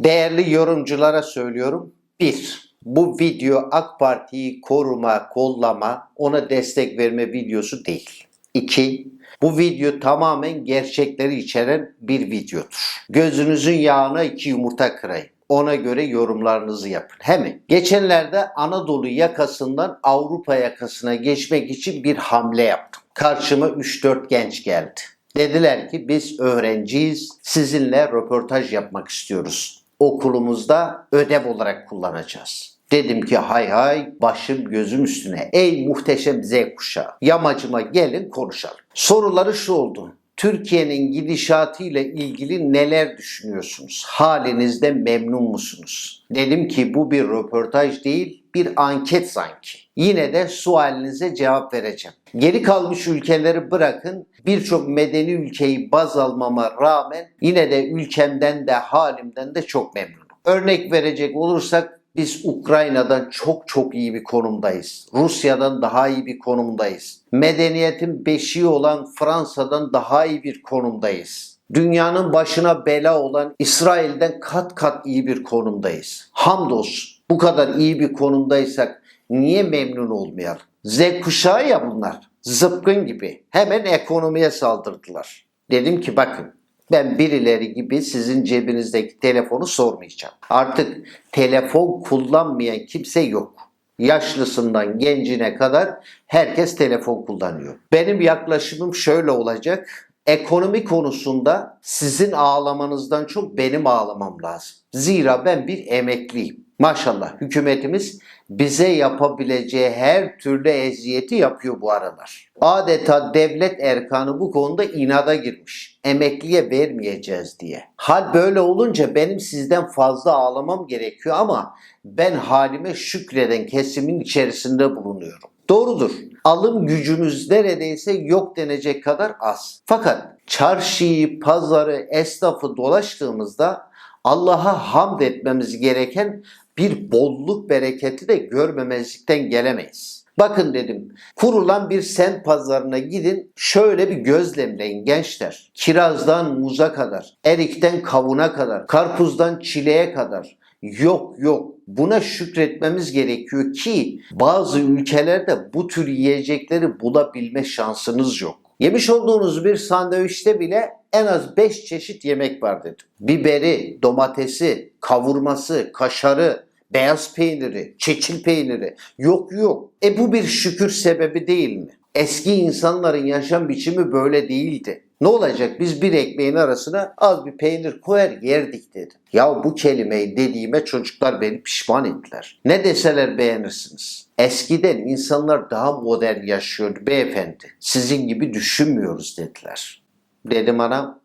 Değerli yorumculara söylüyorum. 1. Bu video AK Parti'yi koruma, kollama, ona destek verme videosu değil. 2. Bu video tamamen gerçekleri içeren bir videodur. Gözünüzün yağına iki yumurta kırayım. Ona göre yorumlarınızı yapın. Hemen. Geçenlerde Anadolu yakasından Avrupa yakasına geçmek için bir hamle yaptım. Karşıma 3-4 genç geldi. Dediler ki biz öğrenciyiz, sizinle röportaj yapmak istiyoruz. Okulumuzda ödev olarak kullanacağız. Dedim ki hay hay başım gözüm üstüne. Ey muhteşem Z kuşağı. Yamacıma gelin konuşalım. Soruları şu oldu. Türkiye'nin gidişatı ile ilgili neler düşünüyorsunuz? Halinizden memnun musunuz? Dedim ki bu bir röportaj değil, bir anket sanki. Yine de sualinize cevap vereceğim. Geri kalmış ülkeleri bırakın, birçok medeni ülkeyi baz almama rağmen yine de ülkemden de halimden de çok memnunum. Örnek verecek olursak biz Ukrayna'dan çok çok iyi bir konumdayız. Rusya'dan daha iyi bir konumdayız. Medeniyetin beşiği olan Fransa'dan daha iyi bir konumdayız. Dünyanın başına bela olan İsrail'den kat kat iyi bir konumdayız. Hamdolsun bu kadar iyi bir konumdaysak niye memnun olmayalım? Z kuşağı ya bunlar. Zıpkın gibi. Hemen ekonomiye saldırdılar. Dedim ki bakın ben birileri gibi sizin cebinizdeki telefonu sormayacağım. Artık telefon kullanmayan kimse yok. Yaşlısından gencine kadar herkes telefon kullanıyor. Benim yaklaşımım şöyle olacak. Ekonomi konusunda sizin ağlamanızdan çok benim ağlamam lazım. Zira ben bir emekliyim. Maşallah hükümetimiz bize yapabileceği her türlü eziyeti yapıyor bu aralar. Adeta devlet erkanı bu konuda inada girmiş. Emekliye vermeyeceğiz diye. Hal böyle olunca benim sizden fazla ağlamam gerekiyor ama ben halime şükreden kesimin içerisinde bulunuyorum. Doğrudur. Alım gücümüz neredeyse yok denecek kadar az. Fakat çarşıyı, pazarı, esnafı dolaştığımızda Allah'a hamd etmemiz gereken bir bolluk bereketi de görmemezlikten gelemeyiz. Bakın dedim kurulan bir sent pazarına gidin şöyle bir gözlemleyin gençler. Kirazdan muza kadar, erikten kavuna kadar, karpuzdan çileğe kadar Yok yok buna şükretmemiz gerekiyor ki bazı ülkelerde bu tür yiyecekleri bulabilme şansınız yok. Yemiş olduğunuz bir sandviçte bile en az 5 çeşit yemek var dedim. Biberi, domatesi, kavurması, kaşarı, beyaz peyniri, çeçil peyniri. Yok yok. E bu bir şükür sebebi değil mi? Eski insanların yaşam biçimi böyle değildi. Ne olacak biz bir ekmeğin arasına az bir peynir koyar yerdik dedim. Ya bu kelimeyi dediğime çocuklar beni pişman ettiler. Ne deseler beğenirsiniz. Eskiden insanlar daha modern yaşıyordu beyefendi. Sizin gibi düşünmüyoruz dediler. Dedim anam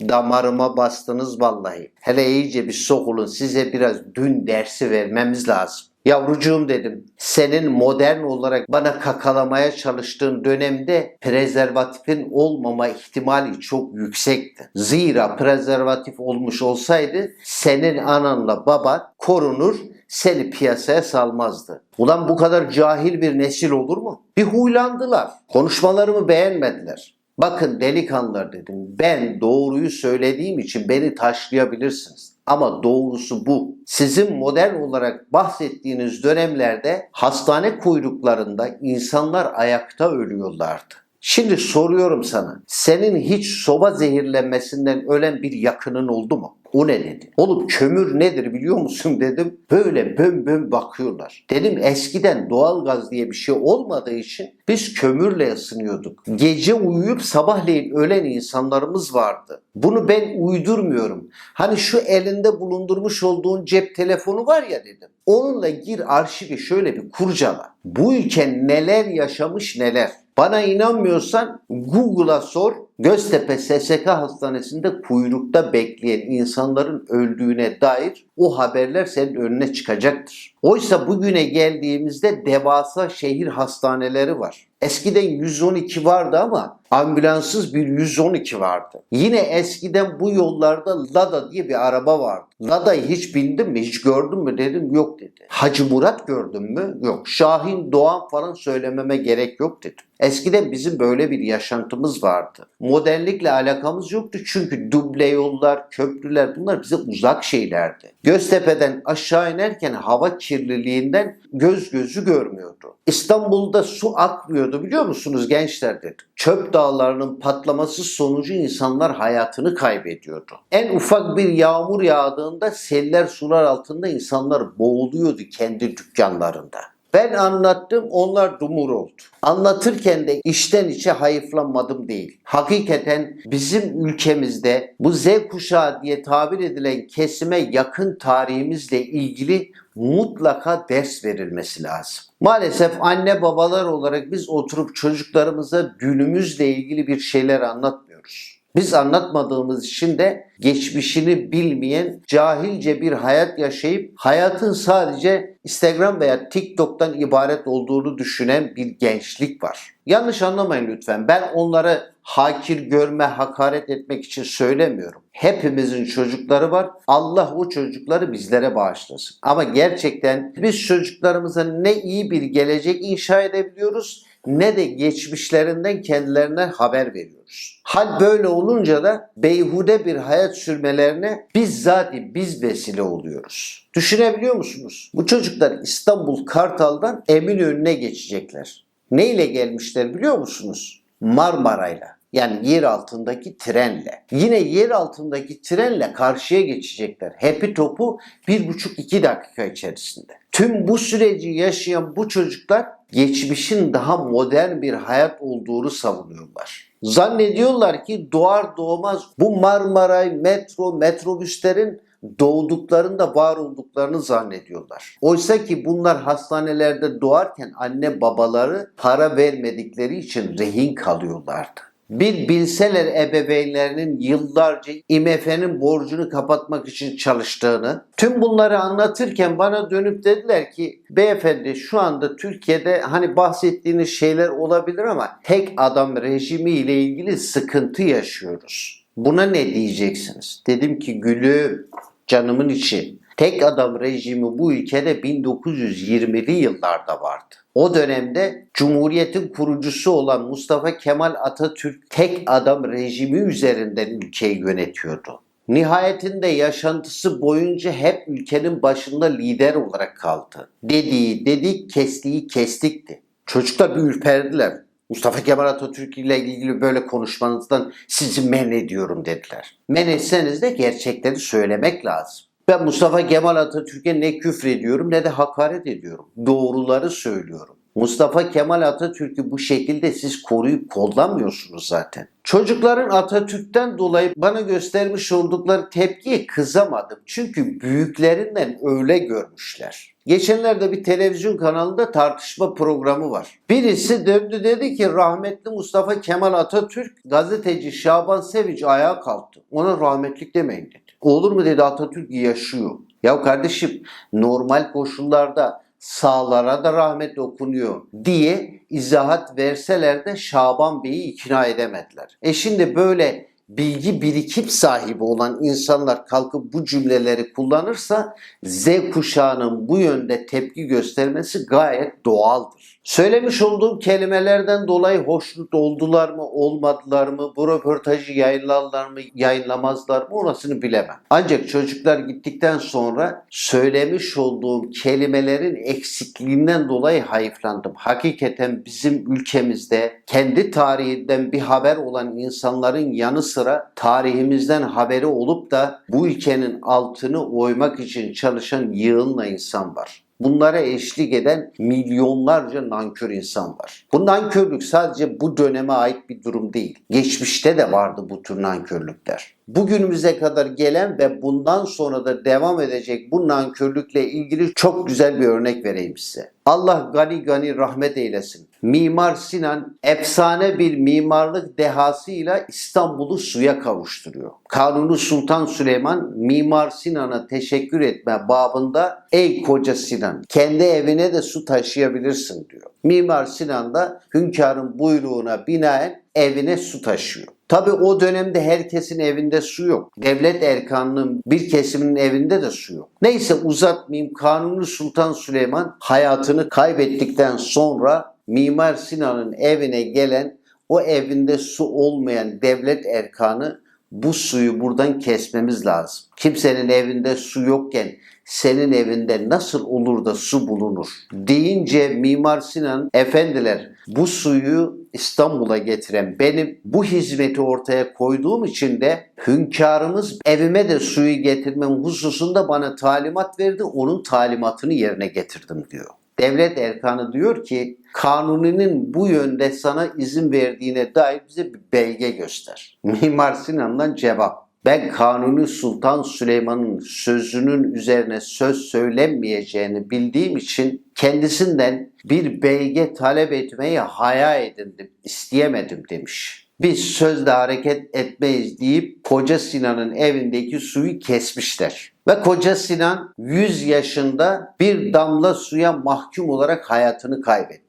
damarıma bastınız vallahi. Hele iyice bir sokulun size biraz dün dersi vermemiz lazım. Yavrucuğum dedim, senin modern olarak bana kakalamaya çalıştığın dönemde prezervatifin olmama ihtimali çok yüksekti. Zira prezervatif olmuş olsaydı senin ananla baban korunur, seni piyasaya salmazdı. Ulan bu kadar cahil bir nesil olur mu? Bir huylandılar. Konuşmalarımı beğenmediler. Bakın delikanlılar dedim. Ben doğruyu söylediğim için beni taşlayabilirsiniz. Ama doğrusu bu. Sizin modern olarak bahsettiğiniz dönemlerde hastane kuyruklarında insanlar ayakta ölüyorlardı. Şimdi soruyorum sana. Senin hiç soba zehirlenmesinden ölen bir yakının oldu mu? O ne dedi? Oğlum kömür nedir biliyor musun dedim. Böyle bön bön bakıyorlar. Dedim eskiden doğalgaz diye bir şey olmadığı için biz kömürle ısınıyorduk. Gece uyuyup sabahleyin ölen insanlarımız vardı. Bunu ben uydurmuyorum. Hani şu elinde bulundurmuş olduğun cep telefonu var ya dedim. Onunla gir arşivi şöyle bir kurcala. Bu ülke neler yaşamış neler. Bana inanmıyorsan Google'a sor. Göztepe SSK Hastanesi'nde kuyrukta bekleyen insanların öldüğüne dair o haberler senin önüne çıkacaktır. Oysa bugüne geldiğimizde devasa şehir hastaneleri var. Eskiden 112 vardı ama ambulanssız bir 112 vardı. Yine eskiden bu yollarda Lada diye bir araba vardı. Lada'yı hiç bindin mi, hiç gördün mü dedim yok dedi. Hacı Murat gördün mü? Yok. Şahin Doğan falan söylememe gerek yok dedim. Eskiden bizim böyle bir yaşantımız vardı. Modernlikle alakamız yoktu çünkü duble yollar, köprüler bunlar bize uzak şeylerdi. Göztepe'den aşağı inerken hava kirliliğinden göz gözü görmüyordu. İstanbul'da su akmıyordu biliyor musunuz gençler dedim. Çöp dağlarının patlaması sonucu insanlar hayatını kaybediyordu. En ufak bir yağmur yağdığında seller sular altında insanlar boğuluyordu kendi dükkanlarında. Ben anlattım onlar dumur oldu. Anlatırken de içten içe hayıflanmadım değil. Hakikaten bizim ülkemizde bu Z kuşağı diye tabir edilen kesime yakın tarihimizle ilgili mutlaka ders verilmesi lazım. Maalesef anne babalar olarak biz oturup çocuklarımıza günümüzle ilgili bir şeyler anlatmıyoruz. Biz anlatmadığımız için de geçmişini bilmeyen, cahilce bir hayat yaşayıp hayatın sadece Instagram veya TikTok'tan ibaret olduğunu düşünen bir gençlik var. Yanlış anlamayın lütfen. Ben onları hakir görme, hakaret etmek için söylemiyorum. Hepimizin çocukları var. Allah o çocukları bizlere bağışlasın. Ama gerçekten biz çocuklarımıza ne iyi bir gelecek inşa edebiliyoruz ne de geçmişlerinden kendilerine haber veriyoruz. Hal böyle olunca da beyhude bir hayat sürmelerine bizzat biz vesile oluyoruz. Düşünebiliyor musunuz? Bu çocuklar İstanbul Kartal'dan Eminönü'ne geçecekler. Ne ile gelmişler biliyor musunuz? Marmara'yla. Yani yer altındaki trenle. Yine yer altındaki trenle karşıya geçecekler. Hepi topu bir buçuk iki dakika içerisinde. Tüm bu süreci yaşayan bu çocuklar geçmişin daha modern bir hayat olduğunu savunuyorlar. Zannediyorlar ki doğar doğmaz bu Marmaray, metro, metrobüslerin doğduklarında var olduklarını zannediyorlar. Oysa ki bunlar hastanelerde doğarken anne babaları para vermedikleri için rehin kalıyorlardı. Bir bilseler ebeveynlerinin yıllarca IMF'nin borcunu kapatmak için çalıştığını, tüm bunları anlatırken bana dönüp dediler ki beyefendi şu anda Türkiye'de hani bahsettiğiniz şeyler olabilir ama tek adam rejimi ile ilgili sıkıntı yaşıyoruz. Buna ne diyeceksiniz? Dedim ki gülüm canımın içi. Tek adam rejimi bu ülkede 1920'li yıllarda vardı. O dönemde Cumhuriyet'in kurucusu olan Mustafa Kemal Atatürk tek adam rejimi üzerinden ülkeyi yönetiyordu. Nihayetinde yaşantısı boyunca hep ülkenin başında lider olarak kaldı. Dediği dedik, kestiği kestikti. Çocuklar bir ürperdiler. Mustafa Kemal Atatürk ile ilgili böyle konuşmanızdan sizi men ediyorum dediler. Men etseniz de gerçekleri söylemek lazım. Ben Mustafa Kemal Atatürk'e ne küfrediyorum ne de hakaret ediyorum. Doğruları söylüyorum. Mustafa Kemal Atatürk'ü bu şekilde siz koruyup kollamıyorsunuz zaten. Çocukların Atatürk'ten dolayı bana göstermiş oldukları tepkiye kızamadım. Çünkü büyüklerinden öyle görmüşler. Geçenlerde bir televizyon kanalında tartışma programı var. Birisi döndü dedi ki rahmetli Mustafa Kemal Atatürk gazeteci Şaban Sevinç ayağa kalktı. Ona rahmetlik demeyin dedi. Olur mu dedi Atatürk yaşıyor. Ya kardeşim normal koşullarda sağlara da rahmet okunuyor diye izahat verseler de Şaban Bey'i ikna edemediler. E şimdi böyle bilgi birikim sahibi olan insanlar kalkıp bu cümleleri kullanırsa Z kuşağının bu yönde tepki göstermesi gayet doğaldır. Söylemiş olduğum kelimelerden dolayı hoşnut oldular mı, olmadılar mı, bu röportajı yayınlarlar mı, yayınlamazlar mı orasını bilemem. Ancak çocuklar gittikten sonra söylemiş olduğum kelimelerin eksikliğinden dolayı hayıflandım. Hakikaten bizim ülkemizde kendi tarihinden bir haber olan insanların yanı sıra tarihimizden haberi olup da bu ülkenin altını oymak için çalışan yığınla insan var. Bunlara eşlik eden milyonlarca nankör insan var. Bu nankörlük sadece bu döneme ait bir durum değil. Geçmişte de vardı bu tür nankörlükler. Bugünümüze kadar gelen ve bundan sonra da devam edecek bu nankörlükle ilgili çok güzel bir örnek vereyim size. Allah gani gani rahmet eylesin. Mimar Sinan efsane bir mimarlık dehasıyla İstanbul'u suya kavuşturuyor. Kanuni Sultan Süleyman Mimar Sinan'a teşekkür etme babında ey koca Sinan kendi evine de su taşıyabilirsin diyor. Mimar Sinan da hünkârın buyruğuna binaen evine su taşıyor. Tabi o dönemde herkesin evinde su yok. Devlet erkanının bir kesiminin evinde de su yok. Neyse uzatmayayım. Kanuni Sultan Süleyman hayatını kaybettikten sonra Mimar Sinan'ın evine gelen o evinde su olmayan devlet erkanı bu suyu buradan kesmemiz lazım. Kimsenin evinde su yokken senin evinde nasıl olur da su bulunur? Deyince Mimar Sinan efendiler bu suyu İstanbul'a getiren benim bu hizmeti ortaya koyduğum için de hünkârımız evime de suyu getirmem hususunda bana talimat verdi. Onun talimatını yerine getirdim diyor. Devlet erkanı diyor ki kanuninin bu yönde sana izin verdiğine dair bize bir belge göster. Mimar Sinan'dan cevap. Ben Kanuni Sultan Süleyman'ın sözünün üzerine söz söylenmeyeceğini bildiğim için kendisinden bir belge talep etmeyi haya edindim, isteyemedim demiş. Biz sözle hareket etmeyiz deyip Koca Sinan'ın evindeki suyu kesmişler. Ve Koca Sinan 100 yaşında bir damla suya mahkum olarak hayatını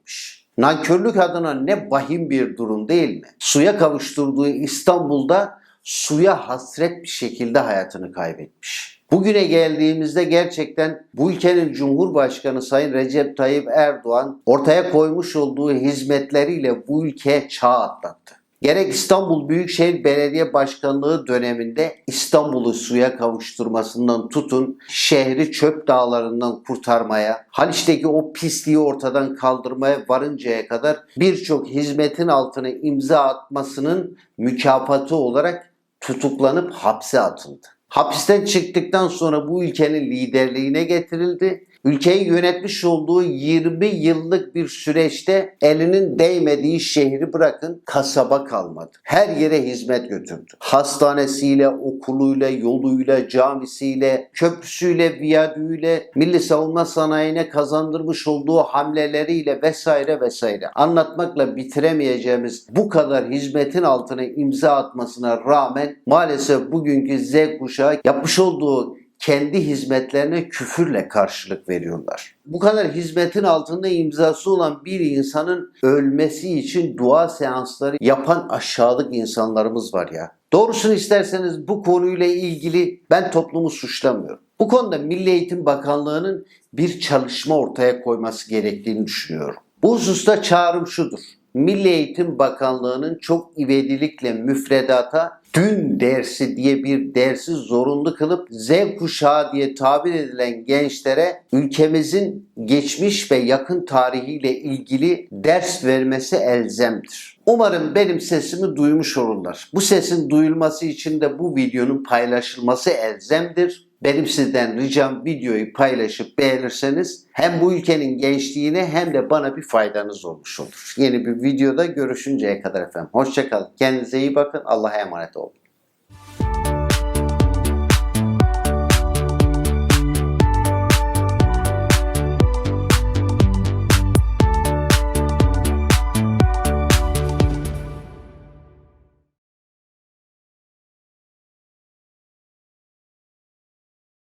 kaybetmiş. Nankörlük adına ne vahim bir durum değil mi? Suya kavuşturduğu İstanbul'da suya hasret bir şekilde hayatını kaybetmiş. Bugüne geldiğimizde gerçekten bu ülkenin Cumhurbaşkanı Sayın Recep Tayyip Erdoğan ortaya koymuş olduğu hizmetleriyle bu ülkeye çağ atlattı. Gerek İstanbul Büyükşehir Belediye Başkanlığı döneminde İstanbul'u suya kavuşturmasından tutun şehri çöp dağlarından kurtarmaya, Haliç'teki o pisliği ortadan kaldırmaya varıncaya kadar birçok hizmetin altına imza atmasının mükafatı olarak tutuklanıp hapse atıldı. Hapisten çıktıktan sonra bu ülkenin liderliğine getirildi. Ülkeyi yönetmiş olduğu 20 yıllık bir süreçte elinin değmediği şehri bırakın kasaba kalmadı. Her yere hizmet götürdü. Hastanesiyle, okuluyla, yoluyla, camisiyle, köprüsüyle, viyadüğüyle, milli savunma sanayine kazandırmış olduğu hamleleriyle vesaire vesaire. Anlatmakla bitiremeyeceğimiz bu kadar hizmetin altına imza atmasına rağmen maalesef bugünkü Z kuşağı yapmış olduğu kendi hizmetlerine küfürle karşılık veriyorlar. Bu kadar hizmetin altında imzası olan bir insanın ölmesi için dua seansları yapan aşağılık insanlarımız var ya. Doğrusunu isterseniz bu konuyla ilgili ben toplumu suçlamıyorum. Bu konuda Milli Eğitim Bakanlığı'nın bir çalışma ortaya koyması gerektiğini düşünüyorum. Bu hususta çağrım şudur. Milli Eğitim Bakanlığı'nın çok ivedilikle müfredata dün dersi diye bir dersi zorunlu kılıp Z kuşağı diye tabir edilen gençlere ülkemizin geçmiş ve yakın tarihiyle ilgili ders vermesi elzemdir. Umarım benim sesimi duymuş olurlar. Bu sesin duyulması için de bu videonun paylaşılması elzemdir. Benim sizden ricam videoyu paylaşıp beğenirseniz hem bu ülkenin gençliğine hem de bana bir faydanız olmuş olur. Yeni bir videoda görüşünceye kadar efendim. Hoşçakalın. Kendinize iyi bakın. Allah'a emanet olun.